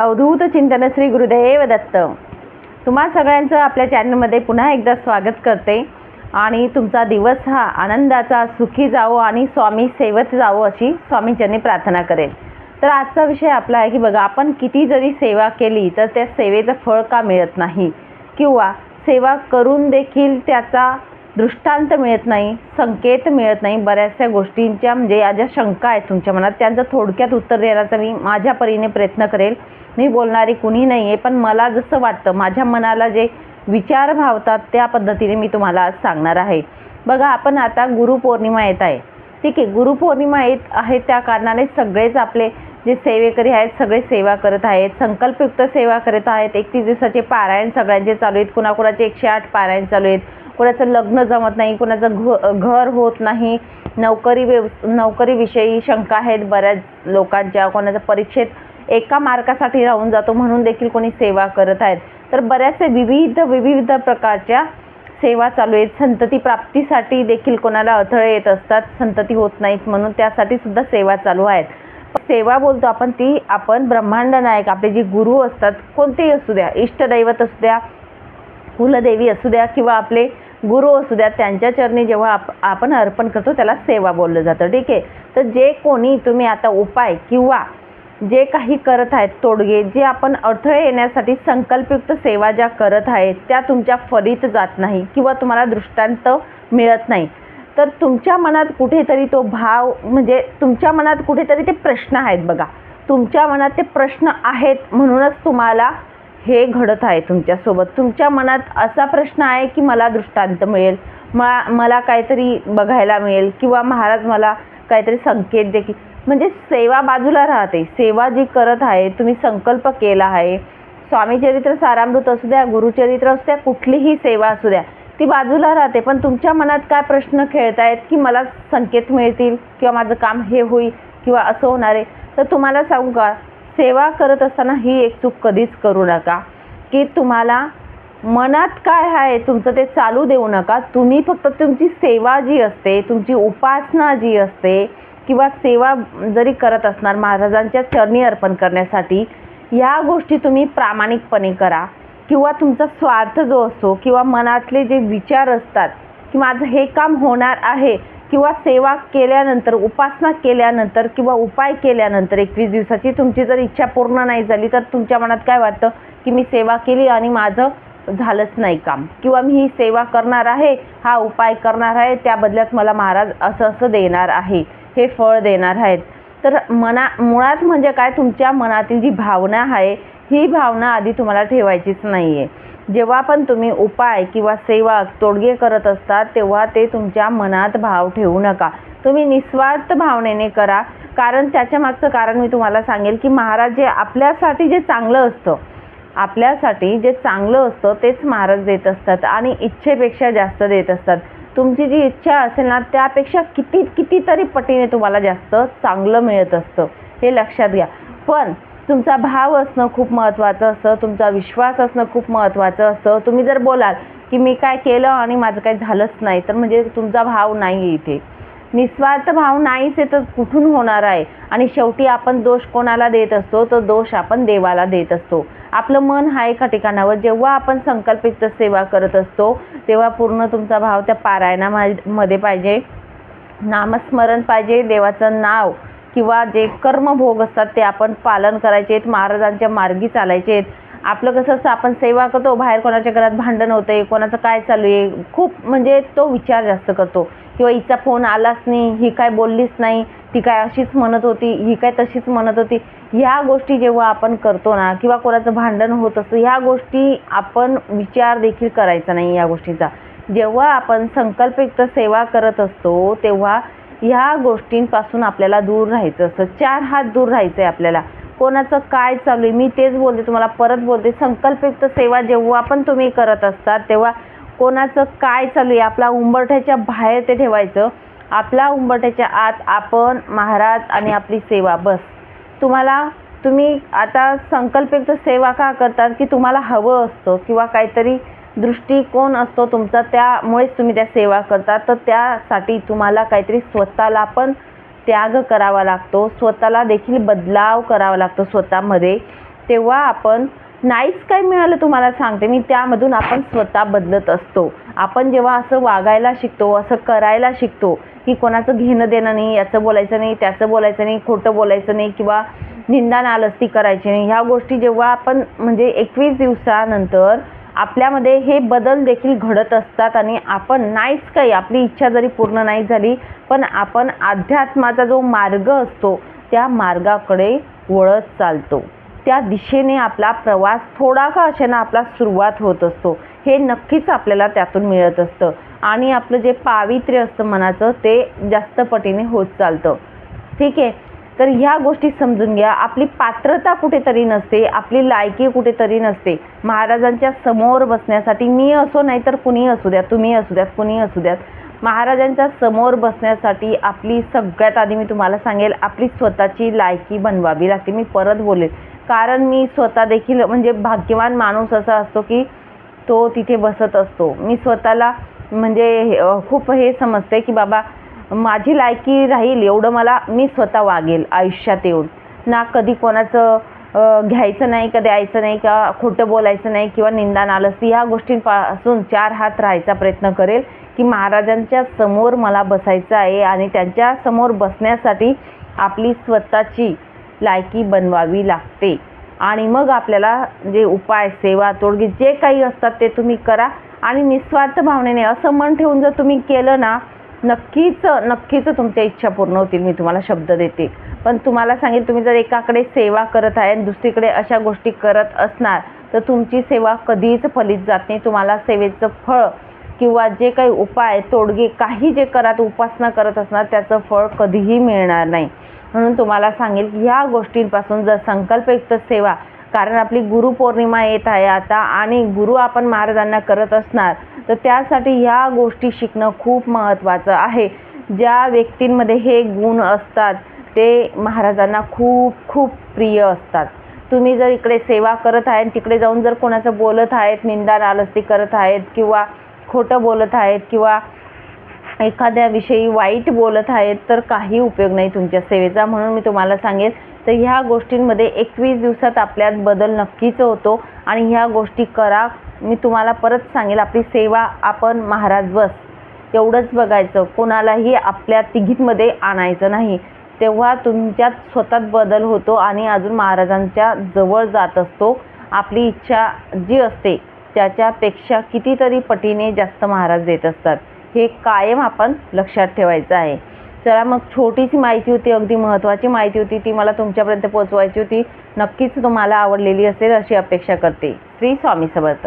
अवधूत चिंतन श्री गुरुदेव दत्त. तुम्हा सगळ्यांचं आपल्या चॅनलमध्ये पुन्हा एकदा स्वागत करते. आणि तुमचा दिवस हा आनंदाचा सुखी जावो आणि स्वामी सेवत जावो अशी स्वामींच्यांनी प्रार्थना करेल. तर आजचा विषय आपला आहे की बघा आपण किती जरी सेवा केली तर त्या सेवेचं फळ का मिळत नाही? किंवा सेवा करून देखील त्याचा दृष्टांत मिळत नाही संकेत मिळत नाही बऱ्याचशा गोष्टींच्या म्हणजे या ज्या शंका आहेत तुमच्या मनात त्यांचं थोडक्यात उत्तर देण्याचा मी माझ्या परीने प्रयत्न करेल. मी बोलणारी कुणी नाही आहे पण मला जसं वाटतं माझ्या मनाला जे विचार भावतात त्या पद्धतीने मी तुम्हाला आज सांगणार आहे. बघा आपण आता गुरुपौर्णिमा येत आहे. ठीक आहे गुरुपौर्णिमा येत आहे त्या कारणाने सगळेच आपले जे सेवेकरी आहेत सगळे सेवा करत आहेत संकल्पयुक्त सेवा करत आहेत. एकतीस दिवसाचे पारायण सगळ्यांचे चालू आहेत कुणाकुणाचे एकशे आठ पारायण चालू आहेत. कोणाचं लग्न जमत नाही कोणाचं घ घर होत नाही. नोकरी व्यव नोकरीविषयी शंका आहेत बऱ्याच लोकांच्या. कोणाच्या परीक्षेत एका मार्कासाठी राहून जातो म्हणून देखील कोणी सेवा करत आहेत. तर बऱ्याचशा विविध विविध प्रकारच्या सेवा चालू आहेत. संतती प्राप्तीसाठी देखील कोणाला अडथळे येत असतात. संतती होत नाहीत म्हणून त्यासाठी सुद्धा सेवा चालू आहेत. सेवा बोलतो आपण ती आपण ब्रह्मांड नायक आपले जे गुरु असतात कोणतेही असू द्या इष्टदैवत असू द्या कुलदेवी असू द्या किंवा आपले गुरु असू द्या त्यांच्या चरणी जेव्हा आप आपण अर्पण करतो त्याला सेवा बोललं जातं. ठीक आहे? तर जे कोणी तुम्ही आता उपाय किंवा जे काही करत आहेत तोडगे जे आपण अडथळे येण्यासाठी संकल्पयुक्त सेवा ज्या करत आहेत त्या तुमच्या फलीत जात नाही किंवा तुम्हाला दृष्टांत मिळत नाही. तर तुमच्या मनात कुठेतरी तो भाव म्हणजे तुमच्या मनात कुठेतरी ते प्रश्न आहेत बघा. तुमच्या मनात ते प्रश्न आहेत म्हणूनच तुम्हाला हे घडत आहे तुमच्यासोबत. तुमच्या मनात असा प्रश्न आहे की मला दृष्टांत मिळेल मा मला काहीतरी बघायला मिळेल किंवा महाराज मला काहीतरी संकेत देखील म्हणजे सेवा बाजूला राहते. सेवा जी करत आहे तुम्ही संकल्प केला आहे. स्वामीचरित्र सारामृत असू द्या गुरुचरित्र असू द्या कुठलीही सेवा असू द्या ती बाजूला राहते. पण तुमच्या मनात काय प्रश्न खेळत आहेत की मला संकेत मिळतील किंवा माझं काम हे होईल किंवा असं होणार आहे तर तुम्हाला सांगू का? सेवा करत असताना ही एक चूक कधीच करू नका. की तुम्हाला मनात काय आहे तुमचं ते चालू देऊ नका. तुम्ही फक्त तुमची सेवा जी असते तुमची उपासना जी असते किंवा सेवा जरी करत असणार महाराजांच्या चरणी अर्पण करण्यासाठी या गोष्टी तुम्ही प्रामाणिकपणे करा. किंवा तुमचा स्वार्थ जो असतो किंवा मनातले जे विचार असतात की माझं हे काम होणार आहे किंवा सेवा केल्यानंतर उपासना केल्यानंतर किंवा उपाय केल्यानंतर एकवीस दिवसाची तुमची जर इच्छा पूर्ण नाही झाली तर तुमच्या मनात काय वाटतं? की मी सेवा केली आणि माझं झालंच नाही काम. किंवा मी ही सेवा करणार आहे हा उपाय करणार आहे त्या बदल्यात मला महाराज असं असं देणार आहे हे फळ देणार आहेत. तर मना मुळात म्हणजे काय? तुमच्या मनातील जी भावना आहे ही भावना आधी तुम्हाला ठेवायचीच नाही आहे जेव्हा पण तुम्ही उपाय किंवा सेवा तोडगे करत असतात तेव्हा ते तुमच्या मनात भाव ठेवू नका. तुम्ही निस्वार्थ भावनेने करा. कारण त्याच्या मागचं कारण मी तुम्हाला सांगेल की महाराज जे आपल्यासाठी जे चांगलं असतं आपल्यासाठी जे चांगलं असतं तेच महाराज देत असतात आणि इच्छेपेक्षा जास्त देत असतात. तुमची जी इच्छा असेल ना त्यापेक्षा किती कितीतरी पटीने तुम्हाला जास्त चांगलं मिळत असतं. हे लक्षात घ्या. पण तुमचा भाव असणं खूप महत्त्वाचं असतं तुमचा विश्वास असणं खूप महत्त्वाचं असतं. तुम्ही जर बोलाल की मी काय केलं आणि माझं काही झालंच नाही तर म्हणजे तुमचा भाव नाही आहे इथे. निस्वार्थ भाव नाहीच आहे तर कुठून होणार आहे? आणि शेवटी आपण दोष कोणाला देत असतो तर दोष आपण देवाला देत असतो. आपलं मन हा एका ठिकाणावर जेव्हा आपण संकल्पित सेवा करत असतो तेव्हा पूर्ण तुमचा भाव त्या पारायणामध्ये पाहिजे. नामस्मरण पाहिजे देवाचं नाव किंवा जे कर्मभोग असतात ते आपण पालन करायचे आहेत महाराजांच्या मार्गी चालायचे आहेत. आपलं कसं असतं आपण सेवा करतो बाहेर कोणाच्या घरात भांडण होतं आहे कोणाचं काय चालू आहे खूप म्हणजे तो विचार जास्त करतो. किंवा हिचा फोन आलाच नाही ही काय बोललीच नाही ती काय अशीच म्हणत होती ही काय तशीच म्हणत होती. ह्या गोष्टी जेव्हा आपण करतो ना किंवा कोणाचं भांडण होत असतं ह्या गोष्टी आपण विचार देखील करायचा नाही या गोष्टीचा. जेव्हा आपण संकल्पयुक्त सेवा करत असतो तेव्हा ह्या गोष्टींपासून आपल्याला दूर राहायचं असतं चार हात दूर राहायचं आहे आपल्याला. कोणाचं काय चालू आहे? मी तेच बोलते तुम्हाला परत बोलते. संकल्पयुक्त सेवा जेव्हा पण तुम्ही करत असतात तेव्हा कोणाचं काय चालू आहे? आपला उंबरठ्याच्या बाहेर ते ठेवायचं. आपला उंबरठ्याच्या आत आपण महाराज आणि आपली सेवा. बस. तुम्हाला तुम्ही आता संकल्पयुक्त सेवा का करतात? की तुम्हाला हवं असतं किंवा काहीतरी दृष्टिकोन असतो तुमचा त्यामुळेच तुम्ही त्या सेवा करता तर त्यासाठी तुम्हाला काहीतरी स्वतःला पण त्याग करावा लागतो. स्वतःला देखील बदलाव करावा लागतो स्वतःमध्ये. तेव्हा आपण नाहीच काय मिळालं तुम्हाला सांगते. मी त्यामधून आपण स्वतः बदलत असतो. आपण जेव्हा असं वागायला शिकतो असं करायला शिकतो की कोणाचं घेणं देणं नाही याचं बोलायचं नाही त्याचं बोलायचं नाही खोटं बोलायचं नाही किंवा निंदा नालस्ती करायची नाही ह्या गोष्टी जेव्हा आपण म्हणजे एकवीस दिवसानंतर आपल्यामध्ये हे बदल देखील घडत असतात आणि आपण नाहीच काही आपली इच्छा जरी पूर्ण नाही झाली पण आपण अध्यात्माचा जो मार्ग असतो त्या मार्गाकडे वळत चालतो. त्या दिशेने आपला प्रवास थोडा का असेना आपला सुरुवात होत असतो. हे नक्कीच आपल्याला त्यातून मिळत असतं. आणि आपलं जे पावित्र्य असतं मनाचं ते जास्त पटीने होत चालतं. ठीक आहे? तर ह्या गोष्टी समजून घ्या. आपली पात्रता कुठेतरी नसते आपली लायकी कुठेतरी नसते. महाराजांच्या समोर बसण्यासाठी मी असो नाही तर कुणी असू द्या तुम्ही असू द्यात कुणी असू द्यात. महाराजांच्या समोर बसण्यासाठी आपली सगळ्यात आधी मी तुम्हाला सांगेल आपली स्वतःची लायकी बनवावी लागते. मी परत बोलेल. कारण मी स्वतः देखील म्हणजे भाग्यवान माणूस असा असतो की तो तिथे बसत असतो. मी स्वतःला म्हणजे खूप हे समजते की बाबा माझी लायकी राहील एवढं मला मी स्वतः वागेल आयुष्यात येऊन. ना कधी कोणाचं घ्यायचं नाही का द्यायचं नाही का खोटं बोलायचं नाही किंवा निंदा नालस्ती ह्या गोष्टींपासून चार हात राहायचा प्रयत्न करेल की महाराजांच्या समोर मला बसायचं आहे आणि त्यांच्यासमोर बसण्यासाठी आपली स्वतःची लायकी बनवावी लागते. आणि मग आपल्याला जे उपाय सेवा तोडगी जे काही असतात ते तुम्ही करा आणि निस्वार्थ भावनेने असं मन ठेवून जर तुम्ही केलं ना नक्कीच नक्कीच तुमच्या इच्छा पूर्ण होतील मी तुम्हाला शब्द देते. पण तुम्हाला सांगेल तुम्ही जर एकाकडे सेवा करत आहे आणि दुसरीकडे अशा गोष्टी करत असणार तर तुमची सेवा कधीच फलित जात नाही. तुम्हाला सेवेचं फळ किंवा जे काही उपाय तोडगे काही जे करात उपासना करत असणार त्याचं फळ कधीही मिळणार नाही. म्हणून तुम्हाला सांगेल की ह्या गोष्टींपासून जर संकल्पयुक्त सेवा कारण आपली गुरुपौर्णिमा येत आहे आता आणि गुरु आपण महाराजांना करत असणार तर त्यासाठी ह्या गोष्टी शिकणं खूप महत्त्वाचं आहे. ज्या व्यक्तींमध्ये हे गुण असतात ते महाराजांना खूप खूप प्रिय असतात. तुम्ही जर इकडे सेवा करत आहे तिकडे जाऊन जर कोणाचं बोलत आहेत निंदा नालस्ती करत आहेत किंवा खोटं बोलत आहेत किंवा एखाद्याविषयी वाईट बोलत आहेत तर काही उपयोग नाही तुमच्या सेवेचा. म्हणून मी तुम्हाला सांगेल तर ह्या गोष्टींमध्ये एकवीस दिवसात आपल्यात बदल नक्कीच होतो. आणि ह्या गोष्टी करा. मी तुम्हाला परत सांगेल आपली सेवा आपण महाराज बस. एवढंच बघायचं. कोणालाही आपल्या तिघीतमध्ये आणायचं नाही. तेव्हा तुमच्यात स्वतःत बदल होतो आणि अजून महाराजांच्या जवळ जात असतो. आपली इच्छा जी असते त्याच्यापेक्षा कितीतरी पटीने जास्त महाराज देत असतात. हे कायम आपण लक्षात ठेवायचं आहे. चला मग छोटीशी माहिती होती अगदी महत्त्वाची माहिती होती ती मला तुमच्यापर्यंत पोहोचवायची होती. नक्कीच तुम्हाला आवडलेली असेल अशी अपेक्षा करते. श्री स्वामी समर्थ.